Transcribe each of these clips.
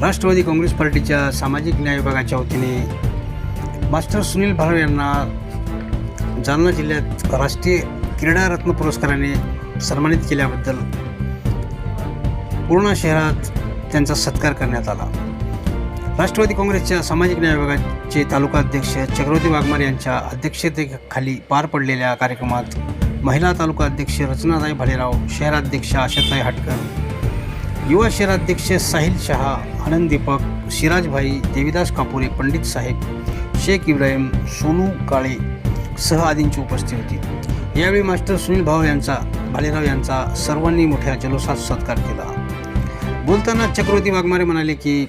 राष्ट्रवादी काँग्रेस पार्टीच्या सामाजिक न्याय विभागाच्या वतीने मास्टर सुनील भालव यांना जालना जिल्ह्यात राष्ट्रीय क्रीडारत्न पुरस्काराने सन्मानित केल्याबद्दल पूर्णा शहरात त्यांचा सत्कार करण्यात आला. राष्ट्रवादी काँग्रेसच्या सामाजिक न्याय विभागाचे तालुका अध्यक्ष चक्रवर्ती वाघमारे यांच्या अध्यक्षतेखाली पार पडलेल्या कार्यक्रमात महिला तालुका अध्यक्ष रचनाताई भालेराव शहराध्यक्ष आशाताई हटकर युवा शहराध्यक्ष साहिल शहा आनंद दीपक सिराजभाई देविदास कापुरे पंडित साहेब शेख इब्राहिम सोनू काळे सह आदींची उपस्थिती होती. यावेळी मास्टर सुनील भाऊ यांचा भालेराव यांचा सर्वांनी मोठ्या जल्लोषात सत्कार केला. बोलताना चक्रवर्ती वाघमारे म्हणाले की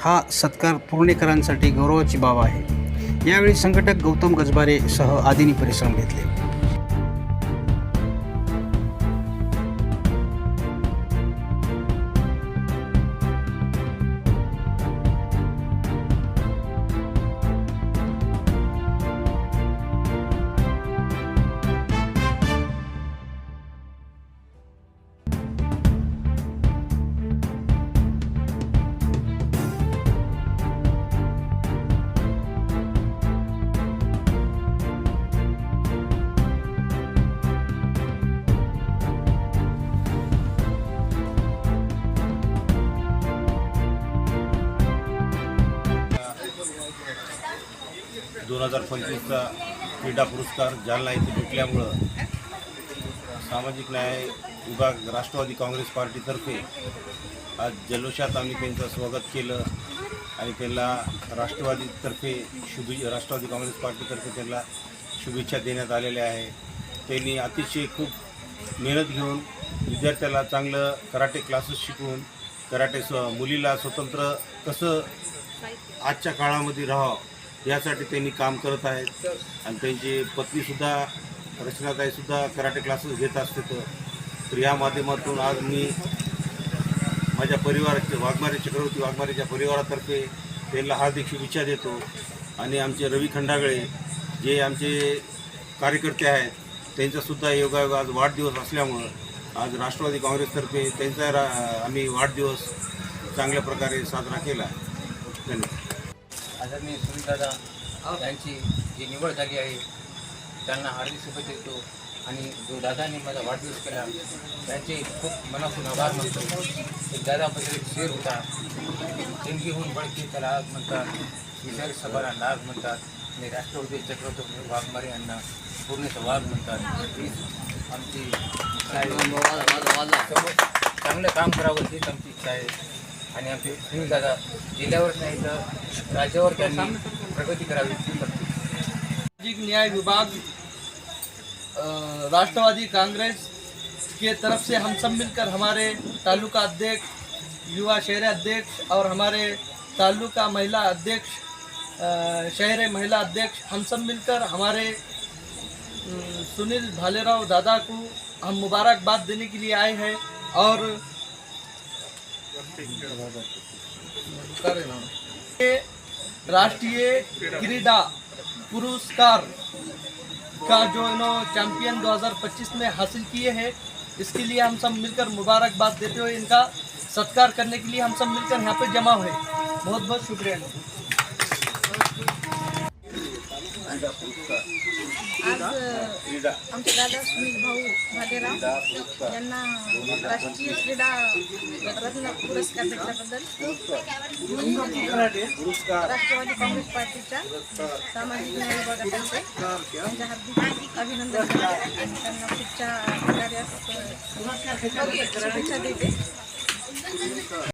हा सत्कार पुणेकरांसाठी गौरवाची बाब आहे. यावेळी संघटक गौतम गजबारे सह आदींनी परिश्रम घेतले. दोन हजार पंचवीसचा क्रीडा पुरस्कार जालना येथे भेटल्यामुळं सामाजिक न्याय विभाग राष्ट्रवादी काँग्रेस पार्टीतर्फे आज जल्लोषात आम्ही त्यांचं स्वागत केलं आणि त्यांना राष्ट्रवादीतर्फे शुभे राष्ट्रवादी काँग्रेस पार्टीतर्फे त्यांना शुभेच्छा देण्यात आलेल्या आहे. त्यांनी अतिशय खूप मेहनत घेऊन विद्यार्थ्याला चांगलं कराटे क्लासेस शिकवून कराटे स्व मुलीला स्वतंत्र कसं आजच्या काळामध्ये राहावं यासाठी त्यांनी काम करत आहेत. आणि त्यांची पत्नीसुद्धा रचनाताईसुद्धा कराटे क्लासेस घेत असते तर. या माध्यमातून आज मी माझ्या परिवाराचे वाघमारे चक्रवर्ती वाघमारेच्या परिवारातर्फे त्यांना हार्दिक शुभेच्छा देतो. आणि आमचे रवी खंडागळे जे आमचे कार्यकर्ते आहेत त्यांचासुद्धा योगायोग आज वाढदिवस असल्यामुळं आज राष्ट्रवादी काँग्रेसतर्फे त्यांचा रा आम्ही वाढदिवस चांगल्या प्रकारे साजरा केला. धन्यवाद. आदरणीय सुनीलदादा यांची जी निवड झाली आहे त्यांना हार्दिक शुभेच्छा देतो. आणि जो दादांनी माझा वाढदिवस केला त्यांचे खूप मनापासून आभार मानतो. एक दादाबद्दल एक शेर होता. जिंदगी होऊन बळकी त्याला आग म्हणतात. विचार सभाला नाग म्हणतात. आणि राष्ट्रवादी चक्रवर्ती वाघमारे यांना पूर्णचं वाघ म्हणतात. हीच आमची चांगलं काम करावं हीच आमची इच्छा आहे. आणि आमचे सुनील दादा करावी. सामाजिक न्याय विभाग राष्ट्रवादी कांग्रेस के तरफ़ से हम सब मिलकर हमारे तालुका अध्यक्ष, युवा शहर अध्यक्ष और हमारे तालुका महिला अध्यक्ष शहर महिला अध्यक्ष, हम सब मिलकर हमारे सुनील भालेराव दादा को हम मुबारकबाद देने के लिए आए हैं और राष्ट्रीय क्रीडा पुरस्कार का जो इन्हों चैंपियन 2025 में हासिल किए हैं इसके लिए हम सब मिलकर मुबारकबाद देते हुए इनका सत्कार करने के लिए हम सब मिलकर यहाँ पे जमा हुए बहुत बहुत शुक्रिया। आज आमचे दादा सुनील भाऊ भालेराव यांना राष्ट्रीय क्रीडा रत्न पुरस्कार भेटल्याबद्दल राष्ट्रवादी काँग्रेस पार्टीच्या सामाजिक न्याय विभागातर्फे त्यांच्या हार्दिक अभिनंदन. त्यांना पुढच्या कार्यात शुभेच्छा देते.